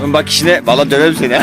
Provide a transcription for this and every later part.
Oğlum bak işine valla döverim seni.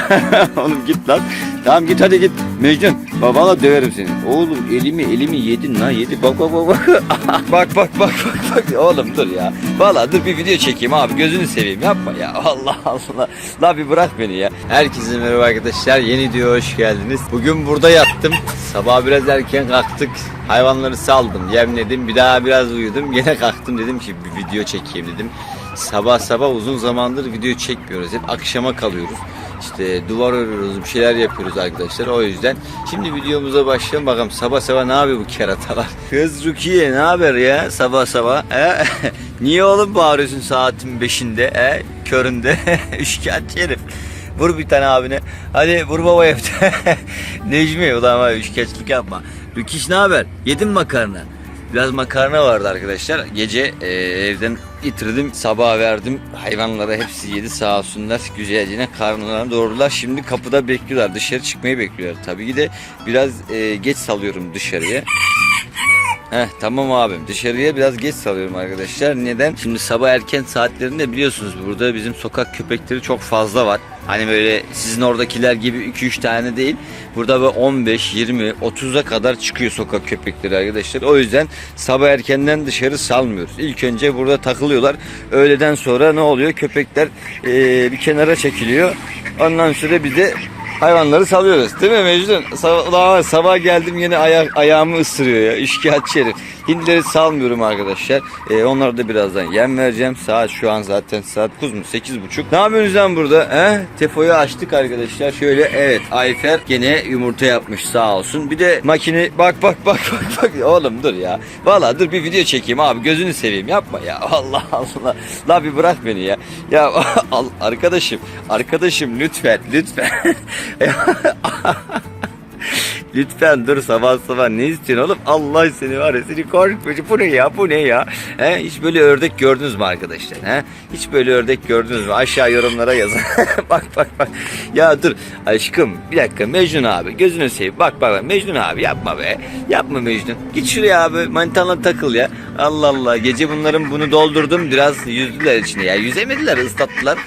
Oğlum git lan. Tamam git hadi git. Mecnun valla döverim seni. Oğlum elimi elimi yedin lan yedi. Bak bak bak bak. bak bak bak bak bak. Oğlum dur ya. Valla dur bir video çekeyim abi gözünü seveyim yapma ya. Allah Allah. La bir bırak beni ya. Herkese merhaba arkadaşlar. Yeni diyor hoş geldiniz. Bugün burada yattım. Sabah biraz erken kalktık. Hayvanları saldım, yemledim. Bir daha biraz uyudum. Gene kalktım dedim ki bir video çekeyim dedim. Sabah sabah uzun zamandır video çekmiyoruz. Hep akşama kalıyoruz. İşte duvar örüyoruz, bir şeyler yapıyoruz arkadaşlar. O yüzden şimdi videomuza başlayalım bakalım sabah sabah ne yapıyor bu keratalar? Kız Rukiye ne haber ya sabah sabah? He? Niye oğlum bağırıyorsun saatin beşinde? He? Köründe? Üçkağıtçı herif. Vur bir tane abine. Hadi vur baba yaptı. Necmi ulan var üçkağıtçılık yapma. Rukiş ne haber? Yedin makarna? Biraz makarna vardı arkadaşlar. Gece e, evden itirdim. Sabah verdim. Hayvanlara hepsi yedi sağ olsunlar. Güzelce karnlarına doğrular. Şimdi kapıda bekliyorlar. Dışarı çıkmayı bekliyorlar. Tabii ki de biraz e, geç salıyorum dışarıya. Heh, tamam abim dışarıya biraz geç salıyorum arkadaşlar. Neden? Şimdi sabah erken saatlerinde biliyorsunuz burada bizim sokak köpekleri çok fazla var. Hani böyle sizin oradakiler gibi 2-3 tane değil. Burada böyle 15, 20, 30'a kadar çıkıyor sokak köpekleri arkadaşlar. O yüzden sabah erkenden dışarı salmıyoruz. İlk önce burada takılıyorlar. Öğleden sonra ne oluyor? Köpekler eee, bir kenara çekiliyor. Ondan sonra bir de hayvanları salıyoruz. Değil mi Mecnun? Sabah, sabah geldim yine ayak, ayağımı ısırıyor ya. İşkiyatçı herif. Hindileri salmıyorum arkadaşlar. Ee, onlara da birazdan yem vereceğim. Saat şu an zaten saat 9 mu? 8 buçuk. Ne yapıyorsunuz lan burada? He? Tefoyu açtık arkadaşlar. Şöyle evet Ayfer gene yumurta yapmış sağ olsun. Bir de makine bak bak bak bak bak. Oğlum dur ya. Valla dur bir video çekeyim abi. Gözünü seveyim yapma ya. Allah Allah. La bir bırak beni ya. Ya arkadaşım. Arkadaşım lütfen lütfen. Lütfen dur sabah sabah ne istiyorsun oğlum? Allah seni var ya seni korkmuş. Bu ne ya bu ne ya? He, hiç böyle ördek gördünüz mü arkadaşlar? He? Hiç böyle ördek gördünüz mü? Aşağı yorumlara yazın. bak bak bak. Ya dur aşkım bir dakika Mecnun abi gözünü seveyim. Bak bak bak Mecnun abi yapma be. Yapma Mecnun. Git şuraya abi manitanla takıl ya. Allah Allah gece bunların bunu doldurdum biraz yüzdüler içine ya. Yüzemediler ıslattılar.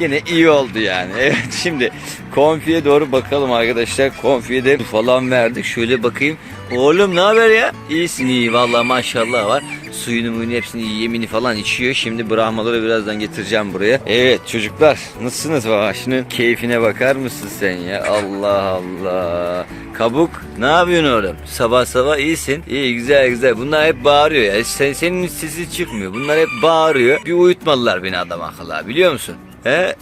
Yine iyi oldu yani. Evet şimdi konfiye doğru bakalım arkadaşlar. Konfiye de falan verdik. Şöyle bakayım. Oğlum ne haber ya? İyisin iyi vallahi maşallah var. Suyunu muyunu hepsini yemini falan içiyor. Şimdi brahmaları birazdan getireceğim buraya. Evet çocuklar nasılsınız baba? Şunun keyfine bakar mısın sen ya? Allah Allah. Kabuk ne yapıyorsun oğlum? Sabah sabah iyisin. İyi güzel güzel. Bunlar hep bağırıyor ya. Sen, senin sesi çıkmıyor. Bunlar hep bağırıyor. Bir uyutmadılar beni adam akıllı biliyor musun? He?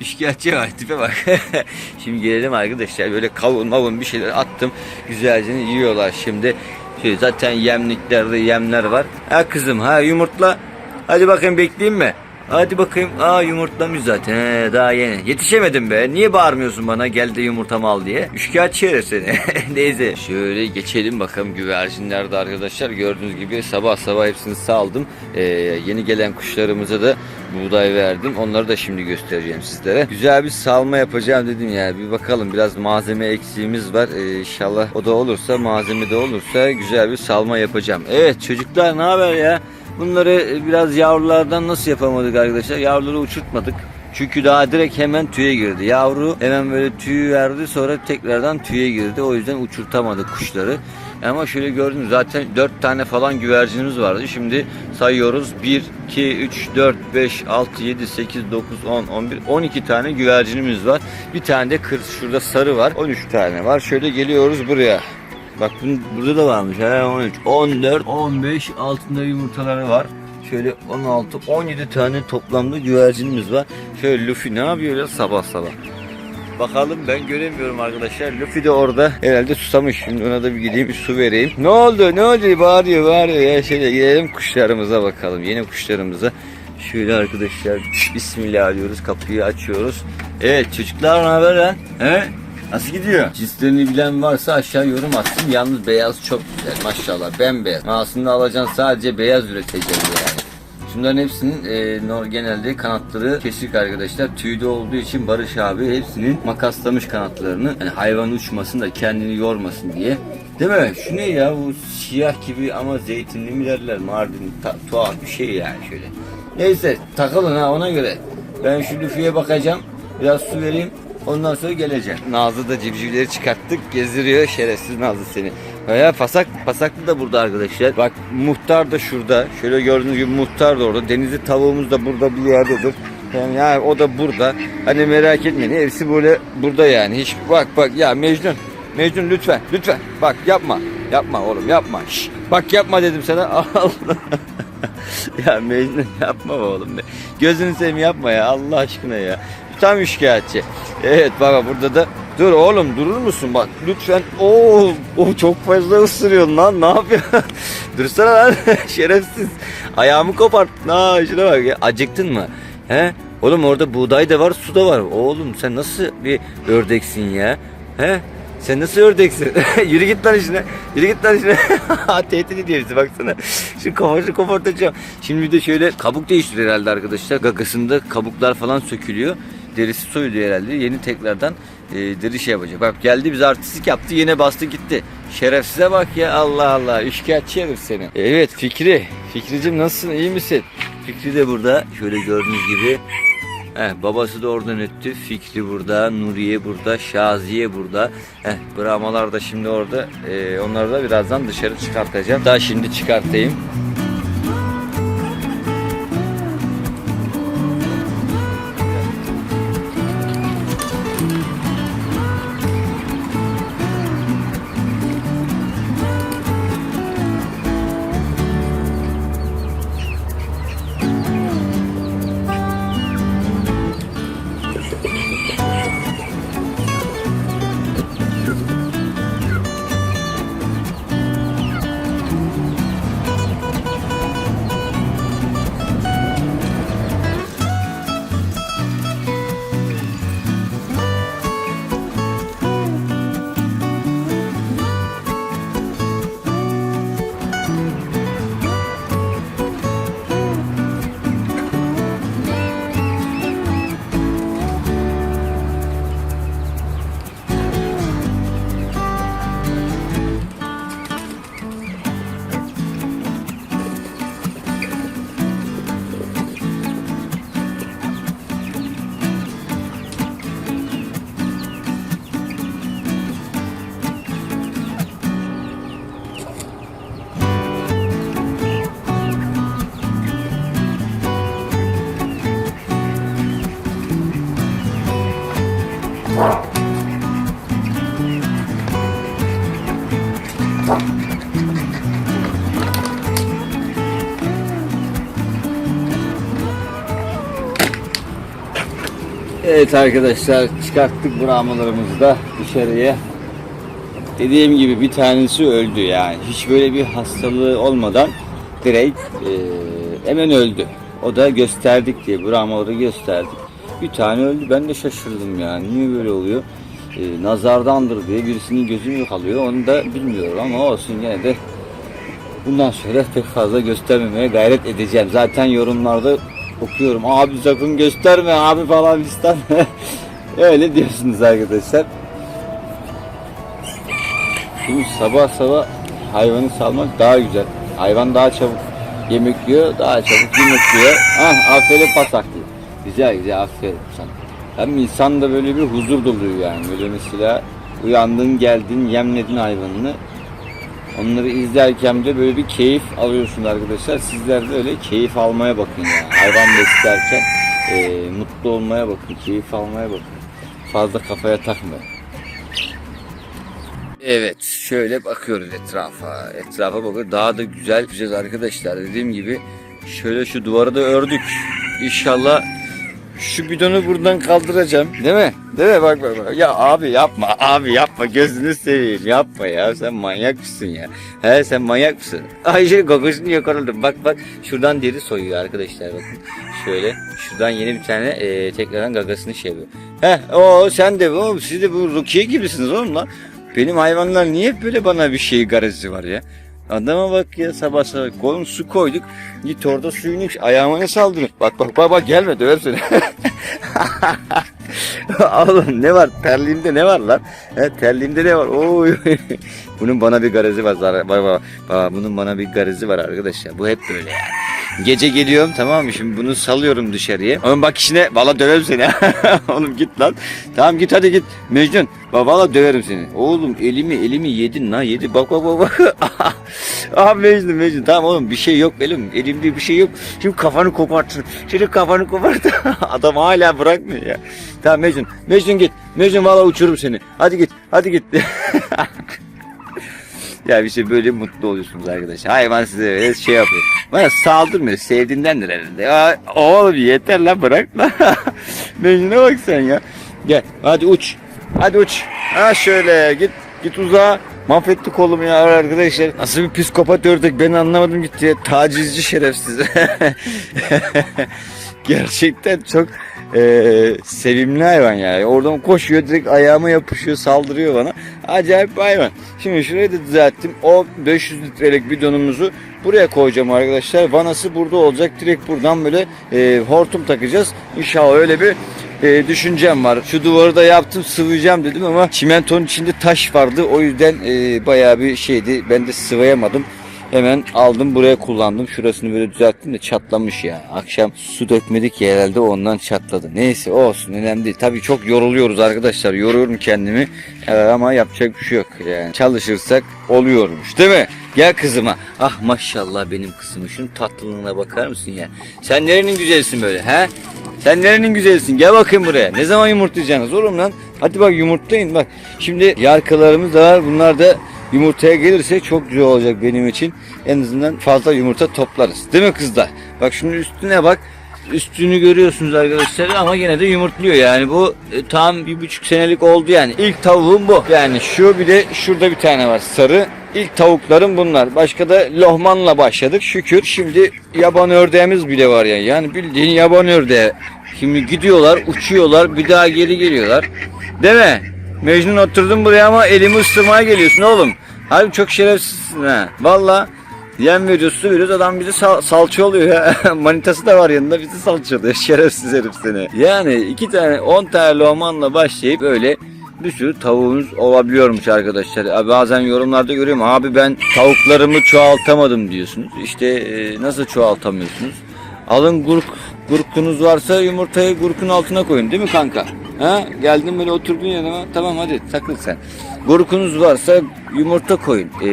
İşkiyatçı var tipe bak. şimdi gelelim arkadaşlar böyle kavun mavun bir şeyler attım. Güzelce yiyorlar şimdi. Şöyle zaten yemliklerde yemler var. Ha kızım ha yumurtla. Hadi bakayım bekleyeyim mi? Hadi bakayım. Aa yumurtlamış zaten. He, daha yeni. Yetişemedim be. Niye bağırmıyorsun bana gel de yumurtamı al diye. Üçkağıtçı herif seni. Neyse. Şöyle geçelim bakalım güvercinlerde arkadaşlar. Gördüğünüz gibi sabah sabah hepsini saldım. Ee, yeni gelen kuşlarımıza da buğday verdim. Onları da şimdi göstereceğim sizlere. Güzel bir salma yapacağım dedim ya. Bir bakalım biraz malzeme eksiğimiz var. Ee, inşallah o da olursa malzeme de olursa güzel bir salma yapacağım. Evet çocuklar ne haber ya? Bunları biraz yavrulardan nasıl yapamadık arkadaşlar? Yavruları uçurtmadık. Çünkü daha direkt hemen tüye girdi. Yavru hemen böyle tüy verdi sonra tekrardan tüye girdi. O yüzden uçurtamadık kuşları. Ama şöyle gördünüz zaten 4 tane falan güvercinimiz vardı. Şimdi sayıyoruz. 1, 2, 3, 4, 5, 6, 7, 8, 9, 10, 11, 12 tane güvercinimiz var. Bir tane de kır şurada sarı var. 13 tane var. Şöyle geliyoruz buraya. Bak bunun, burada da varmış. He, 13, 14, 15 altında yumurtaları var. Şöyle 16, 17 tane toplamda güvercinimiz var. Şöyle Luffy ne yapıyor ya sabah sabah. Bakalım ben göremiyorum arkadaşlar. Luffy de orada herhalde susamış. Şimdi ona da bir gideyim bir su vereyim. Ne oldu ne oldu bağırıyor bağırıyor ya. Şöyle gelelim kuşlarımıza bakalım. Yeni kuşlarımıza. Şöyle arkadaşlar bismillah diyoruz kapıyı açıyoruz. Evet çocuklar ne haber lan? He? Nasıl gidiyor? Cinslerini bilen varsa aşağı yorum atsın. Yalnız beyaz çok güzel maşallah bembeyaz. Aslında alacaksın sadece beyaz üreteceğiz yani. Şunların hepsinin e, genelde kanatları kesik arkadaşlar. Tüylü olduğu için Barış abi hepsinin makaslamış kanatlarını. Yani hayvan uçmasın da kendini yormasın diye. Değil mi? Şu ne ya bu siyah gibi ama zeytinli mi derler Mardin ta- tuhaf bir şey yani şöyle. Neyse takılın ha ona göre. Ben şu Luffy'ye bakacağım. Biraz su vereyim. Ondan sonra geleceğim. Nazlı da civcivleri çıkarttık. Gezdiriyor şerefsiz Nazlı seni. Veya Pasak, Pasaklı da burada arkadaşlar. Bak muhtar da şurada. Şöyle gördüğünüz gibi muhtar da orada. Denizli tavuğumuz da burada bir yerdedir. Yani, yani o da burada. Hani merak etmeyin. Hepsi böyle burada yani. Hiç bak bak ya Mecnun. Mecnun lütfen lütfen. Bak yapma. Yapma oğlum yapma. Şş, bak yapma dedim sana. Allah. ya Mecnun yapma oğlum be. Gözünü seveyim yapma ya Allah aşkına ya. Tam şikayetçi. Evet baba burada da dur oğlum durur musun bak lütfen. Oo, o çok fazla ısırıyorsun lan ne yapıyorsun? Dursana lan şerefsiz. Ayağımı koparttın ha şuna bak ya. Acıktın mı? He? Oğlum orada buğday da var su da var. Oğlum sen nasıl bir ördeksin ya? He? Sen nasıl ördeksin? Yürü git lan işine. Yürü git lan işine. Tehdit ediyor bizi baksana. Şu kafası kopartacağım. Şimdi bir de şöyle kabuk değiştiriyor herhalde arkadaşlar. Gagasında kabuklar falan sökülüyor. Derisi soyuluyor herhalde. Yeni tekrardan e, deri şey yapacak. Bak geldi bize artistik yaptı yine bastı gitti. Şerefsize bak ya Allah Allah. Üçkağıtçı herif seni. Evet Fikri. Fikricim nasılsın iyi misin? Fikri de burada. Şöyle gördüğünüz gibi Heh, babası da oradan öttü. Fikri burada, Nuriye burada, Şaziye burada. Heh, Brahmalar da şimdi orada. Ee, onları da birazdan dışarı çıkartacağım. Daha şimdi çıkartayım. Evet arkadaşlar çıkarttık brahmalarımızı da dışarıya. Dediğim gibi bir tanesi öldü yani. Hiç böyle bir hastalığı olmadan direkt eee, hemen öldü. O da gösterdik diye brahmaları gösterdik. Bir tane öldü. Ben de şaşırdım yani. Niye böyle oluyor? Eee, nazardandır diye birisinin gözü mü kalıyor onu da bilmiyorum ama olsun gene de Bundan sonra pek fazla göstermemeye gayret edeceğim. Zaten yorumlarda okuyorum. Abi sakın gösterme abi falan fistan. Öyle diyorsunuz arkadaşlar. Şimdi sabah sabah hayvanı salmak daha güzel. Hayvan daha çabuk yemek yiyor, daha çabuk yumurtluyor. Ah aferin pasak diyor. Güzel güzel aferin sana. Hem insan da böyle bir huzur doluyor yani. Böyle mesela uyandın geldin yemledin hayvanını. Onları izlerken de böyle bir keyif alıyorsunuz arkadaşlar. Sizler de öyle keyif almaya bakın yani. Hayvan beslerken eee, mutlu olmaya bakın, keyif almaya bakın. Fazla kafaya takmayın. Evet, şöyle bakıyoruz etrafa. Etrafa bakıyoruz. Daha da güzel güzel arkadaşlar. Dediğim gibi şöyle şu duvarı da ördük. İnşallah şu bidonu buradan kaldıracağım. Değil mi? Değil mi? Bak bak bak. Ya abi yapma. Abi yapma. Gözünü seveyim. Yapma ya. Sen manyak mısın ya? He sen manyak mısın? Ayşe gogosunu yakaladım. Bak bak. Şuradan deri soyuyor arkadaşlar. Bakın. Şöyle. Şuradan yeni bir tane e, tekrardan gagasını şey yapıyor. He o sen de oğlum siz de bu Rukiye gibisiniz oğlum lan. Benim hayvanlar niye böyle bana bir şey garezi var ya? Adama bak ya sabah sabah kolun su koyduk. Git orada suyunu iç. Ayağıma ne saldırın? Bak bak bak bak gelme döver seni. Oğlum ne var? Terliğimde ne var lan? He, terliğimde ne var? Oy. bunun bana bir garezi var. Bak bak bak. Bunun bana bir garezi var arkadaşlar. Bu hep böyle yani. Gece geliyorum tamam mı? Şimdi bunu salıyorum dışarıya. Oğlum bak işine valla döverim seni. Oğlum git lan. Tamam git hadi git. Mecnun. Valla döverim seni. Oğlum elimi elimi yedin lan yedi. Bak bak bak bak. ah Mecnun Mecnun. Tamam oğlum bir şey yok elim. Elimde bir şey yok. Şimdi kafanı kopartın. Şimdi kafanı kopart. Adam hala bırakmıyor ya. Tamam Mecnun. Mecnun git. Mecnun valla uçururum seni. Hadi git. Hadi git. Ya bir şey böyle mutlu oluyorsunuz arkadaşlar. Hayvan size öyle şey yapıyor. Bana saldırmıyor. Sevdiğindendir herhalde. Ya, oğlum yeter lan bırak lan. Mecnun'a bak sen ya. Gel hadi uç. Hadi uç. Ha şöyle git. Git uzağa. Mahvetti kolumu ya arkadaşlar. Nasıl bir psikopat ördek ben anlamadım gitti ya. Tacizci şerefsiz. Gerçekten çok eee, sevimli hayvan yani. Oradan koşuyor direkt ayağıma yapışıyor saldırıyor bana. Acayip hayvan. Şimdi şurayı da düzelttim. O 500 litrelik bidonumuzu buraya koyacağım arkadaşlar. Vanası burada olacak. Direkt buradan böyle eee, hortum takacağız. İnşallah öyle bir eee, düşüncem var. Şu duvarı da yaptım sıvayacağım dedim ama çimentonun içinde taş vardı. O yüzden eee, bayağı bir şeydi. Ben de sıvayamadım. Hemen aldım buraya kullandım. Şurasını böyle düzelttim de çatlamış ya. Akşam su dökmedik ya herhalde ondan çatladı. Neyse olsun önemli değil. Tabii çok yoruluyoruz arkadaşlar. Yoruyorum kendimi. Ee, ama yapacak bir şey yok. Yani çalışırsak oluyormuş değil mi? Gel kızıma. Ah maşallah benim kızım. Şunun tatlılığına bakar mısın ya? Sen nerenin güzelsin böyle he? Sen nerenin güzelsin? Gel bakayım buraya. Ne zaman yumurtlayacaksınız oğlum lan? Hadi bak yumurtlayın bak. Şimdi yarkalarımız da var. Bunlar da yumurtaya gelirse çok güzel olacak benim için. En azından fazla yumurta toplarız. Değil mi kızlar? Bak şunun üstüne bak. Üstünü görüyorsunuz arkadaşlar ama yine de yumurtluyor yani bu e, tam bir buçuk senelik oldu yani. İlk tavuğum bu. Yani şu bir de şurada bir tane var sarı. İlk tavuklarım bunlar. Başka da lohmanla başladık şükür. Şimdi yaban ördeğimiz bile var yani. Yani bildiğin yaban ördeği. Şimdi gidiyorlar, uçuyorlar, bir daha geri geliyorlar. Değil mi? Mecnun oturdun buraya ama elimi ısırmaya geliyorsun oğlum. Harbi çok şerefsizsin ha. Valla yem veriyoruz, su veriyoruz adam bizi sal- salça oluyor ya. Manitası da var yanında bizi salça oluyor. Şerefsiz herif seni. Yani iki tane, on tane lohmanla başlayıp böyle bir sürü tavuğunuz olabiliyormuş arkadaşlar. Bazen yorumlarda görüyorum abi ben tavuklarımı çoğaltamadım diyorsunuz. İşte e, nasıl çoğaltamıyorsunuz? Alın gurk, gurkunuz varsa yumurtayı gurkun altına koyun değil mi kanka? Ha? Geldin böyle oturdun yanıma tamam hadi takıl sen. Gurkunuz varsa yumurta koyun. Ee,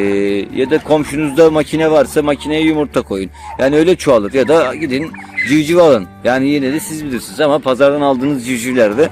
ya da komşunuzda makine varsa makineye yumurta koyun. Yani öyle çoğalır ya da gidin civciv alın. Yani yine de siz bilirsiniz ama pazardan aldığınız civcivlerde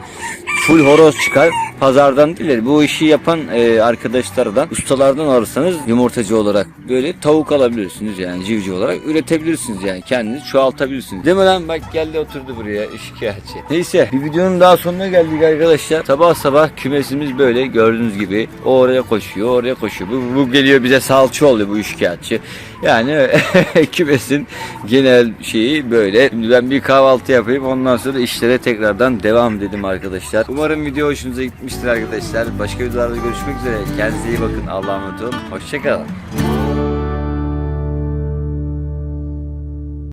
full horoz çıkar. Pazardan değil bu işi yapan e, arkadaşlardan, ustalardan alırsanız yumurtacı olarak böyle tavuk alabilirsiniz yani civciv olarak üretebilirsiniz yani kendiniz çoğaltabilirsiniz. Değil mi lan bak geldi oturdu buraya şikayetçi. Neyse bir videonun daha sonuna geldik arkadaşlar. Sabah sabah kümesimiz böyle gördüğünüz gibi o oraya koşuyor oraya koşuyor. Bu, bu geliyor bize salça oluyor bu şikayetçi. Yani kümesin genel şeyi böyle. Şimdi ben bir kahvaltı yapayım ondan sonra işlere tekrardan devam dedim arkadaşlar. Umarım video hoşunuza gitmiştir arkadaşlar. Başka videolarda görüşmek üzere. Kendinize iyi bakın. Allah'a emanet olun. Hoşçakalın.